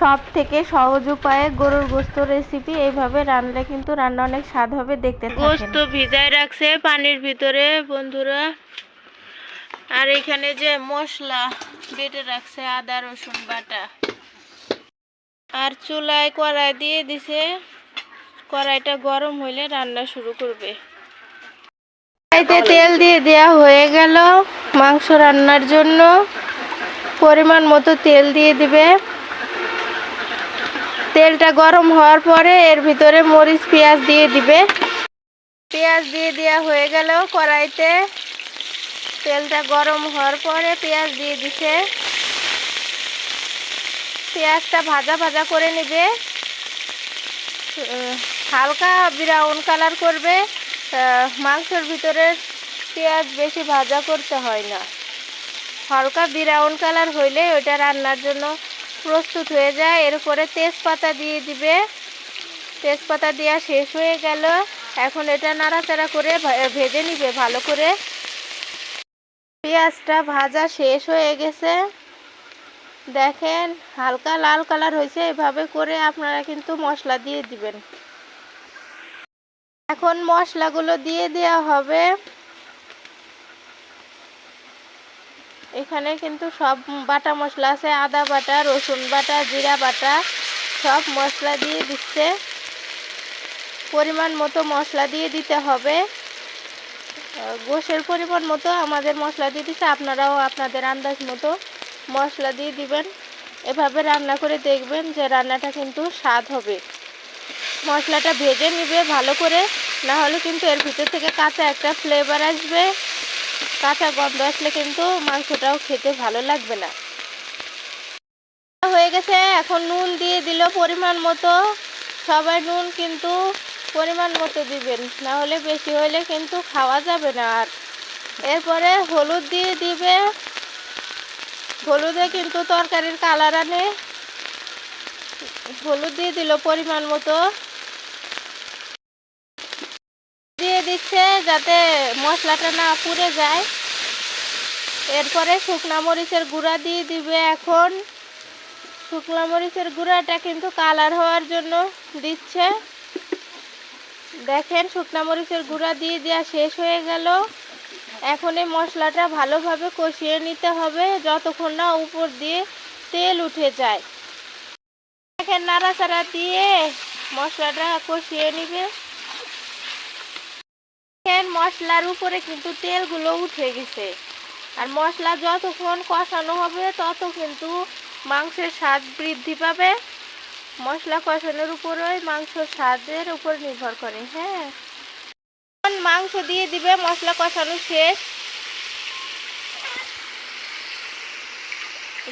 সব থেকে সহজ উপায়ে গরুর গোস্ত রেসিপি এইভাবে রান্নালে কিন্তু রান্না অনেক স্বাদ হবে, দেখতে গোস্ত ভিজায় রাখছে পানির ভিতরে, বন্ধুরা। আর এখানে যে মশলা বেটে রাখছে, আদা, রসুন বাটা। আর চুলায় কড়াই দিয়ে দিছে, কড়াইটা গরম হইলে রান্না শুরু করবে। কড়াইতে তেল দিয়ে দেওয়া হয়ে গেল মাংস রান্নার জন্য। পরিমাণ মতো তেল দিয়ে দিবে। তেলটা গরম হওয়ার পরে এর ভিতরে মরিচ, পেঁয়াজ দিয়ে দিবে। পেঁয়াজ দিয়ে দেওয়া হয়ে গেল কড়াইতে তেলটা গরম হওয়ার পরে পেঁয়াজ দিয়ে দিছে। পেঁয়াজটা ভাজা ভাজা করে নেবে। হালকা ব্রাউন কালার করবে। মাংসের ভিতরে পেঁয়াজ বেশি ভাজা করতে হয় না। হালকা ব্রাউন কালার হইলে ওইটা রান্নার জন্য প্রস্তুত হয়ে যায়। এরপরে তেজপাতা দিয়ে দিবে। তেজপাতা দেওয়া শেষ হয়ে গেল। এখন এটা নাড়াচাড়া করে ভেজে নিবে ভালো করে। পেঁয়াজটা ভাজা শেষ হয়ে গেছে। দেখেন, হালকা লাল কালার হয়েছে। এভাবে করে আপনারা কিন্তু মশলা দিয়ে দিবেন। এখন মশলাগুলো দিয়ে দেওয়া হবে। এখানে কিন্তু সব বাটা মশলা আছে, আদা বাটা, রসুন বাটা, জিরা বাটা, সব মশলা দিয়ে দিচ্ছে। পরিমাণ মতো মশলা দিয়ে দিতে হবে। গোশের পরিমাণ মতো আমাদের মশলা দিয়ে দিচ্ছে। আপনারাও আপনাদের আন্দাজ মতো মশলা দিয়ে দিবেন। এভাবে রান্না করে দেখবেন যে রান্নাটা কিন্তু স্বাদ হবে। মশলাটা ভেজে নিবে ভালো করে না হলে কিন্তু এর ভিতর থেকে কাঁচা একটা ফ্লেভার আসবে। কাঁচা গন্ধ আসলে কিন্তু মাংসটাও খেতে ভালো লাগবে না। হয়ে গেছে, এখন নুন দিয়ে দিল পরিমাণ মতো। সবাই নুন কিন্তু পরিমাণ মতো দিবেন, না হলে বেশি হলে কিন্তু খাওয়া যাবে না আর। এরপরে হলুদ দিয়ে দিবে। হলুদে কিন্তু তরকারির কালার আনে। হলুদ দিয়ে দিল পরিমাণ মতো দিয়ে দিচ্ছে যাতে মশলাটা না পুড়ে যায়। এরপরে শুকনা মরিচের গুঁড়া দিয়ে দিবে এখন। শুকনা মরিচের গুঁড়াটা কিন্তু কালার হওয়ার জন্য দিচ্ছে। দেখেন, শুকনা মরিচের গুঁড়া দিয়ে দেওয়া শেষ হয়ে গেল। এখন এই মশলাটা ভালোভাবে কষিয়ে নিতে হবে, যতক্ষণ না উপর দিয়ে তেল উঠে যায়। দেখেন, নাড়াচাড়া দিয়ে মশলাটা কষিয়ে নিবে। মশলার উপরে কিন্তু তেলগুলো উঠে গেছে। আর মশলা যতক্ষণ কষানো হবে, তত কিন্তু মাংসের স্বাদ বৃদ্ধি পাবে। মশলা কষানোর উপরই মাংস স্বাদের উপর নির্ভর করে হ্যাঁ? মাংস দিয়ে দিবে, মশলা কষানো শেষ।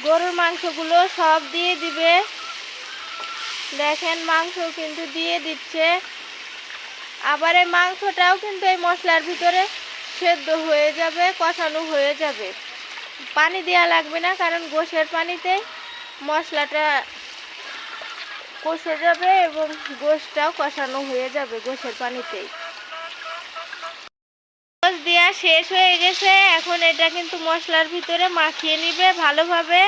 গরুর মাংসগুলো সব দিয়ে দিবে। দেখেন মাংস কিন্তু দিয়ে দিচ্ছে। আবার এই মাংসটাও কিন্তু এই মশলার ভিতরে সেদ্ধ হয়ে যাবে, কষানো হয়ে যাবে। পানি দেওয়া লাগবে না, কারণ গোশের পানিতে মশলাটা কষে যাবে এবং গোশটাও কষানো হয়ে যাবে গোশের পানিতেই গোশ দেওয়া শেষ হয়ে গেছে, এখন এটা কিন্তু মশলার ভিতরে মাখিয়ে নিবে ভালোভাবে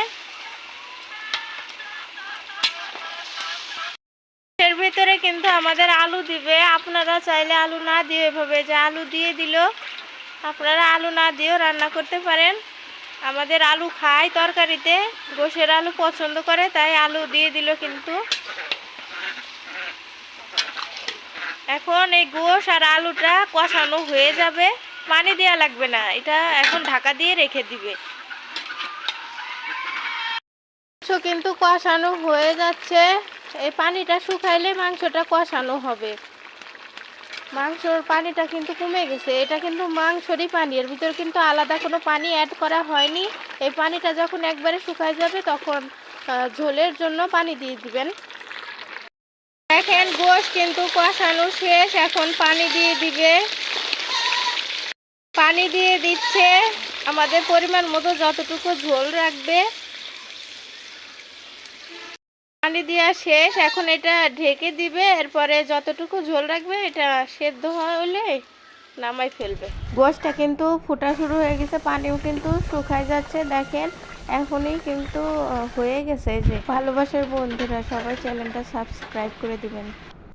এর কিন্তু আমাদের আলু দিবে। আপনারা চাইলে আলু না দিয়ে এভাবে যে আলু দিয়ে দিল। আপনারা আলু না দিয়েও রান্না করতে পারেন। আমাদের আলু খায় তরকারিতে, গোশের আলু পছন্দ করে, তাই আলু দিয়ে দিল কিন্তু। এখন এই গোশ আর আলুটা কষানো হয়ে যাবে। পানি দেওয়া লাগবে না, এটা এখন ঢাকা দিয়ে রেখে দিবে। কিন্তু কষানো হয়ে যাচ্ছে। এই পানিটা শুকাইলে মাংসটা কষানো হবে। মাংসর পানিটা কিন্তু কমে গেছে। এটা কিন্তু মাংসরই পানি। এর ভিতর কিন্তু আলাদা কোনো পানি অ্যাড করা হয়নি। এই পানিটা যখন একবারে শুকায় যাবে তখন ঝোলের জন্য পানি দিয়ে দিবেন। দেখেন, গোশ কিন্তু কষানো শেষ। এখন পানি দিয়ে দিবে। পানি দিয়ে দিচ্ছে। আমাদের পরিমাণ মতো যতটুকু ঝোল রাখবে। পানি দেওয়া শেষ। এখন এটা ঢেকে দিবে। এরপরে যতটুকু ঝোল রাখবে, এটা সেদ্ধ হলে নামাই ফেলবে। গোশটা কিন্তু ফোটা শুরু হয়ে গেছে, পানিও কিন্তু শুকায় যাচ্ছে, দেখেন। এখনই কিন্তু হয়ে গেছে যে। ভালোবাসার বন্ধুরা, সবাই চ্যানেলটা সাবস্ক্রাইব করে দিবেন।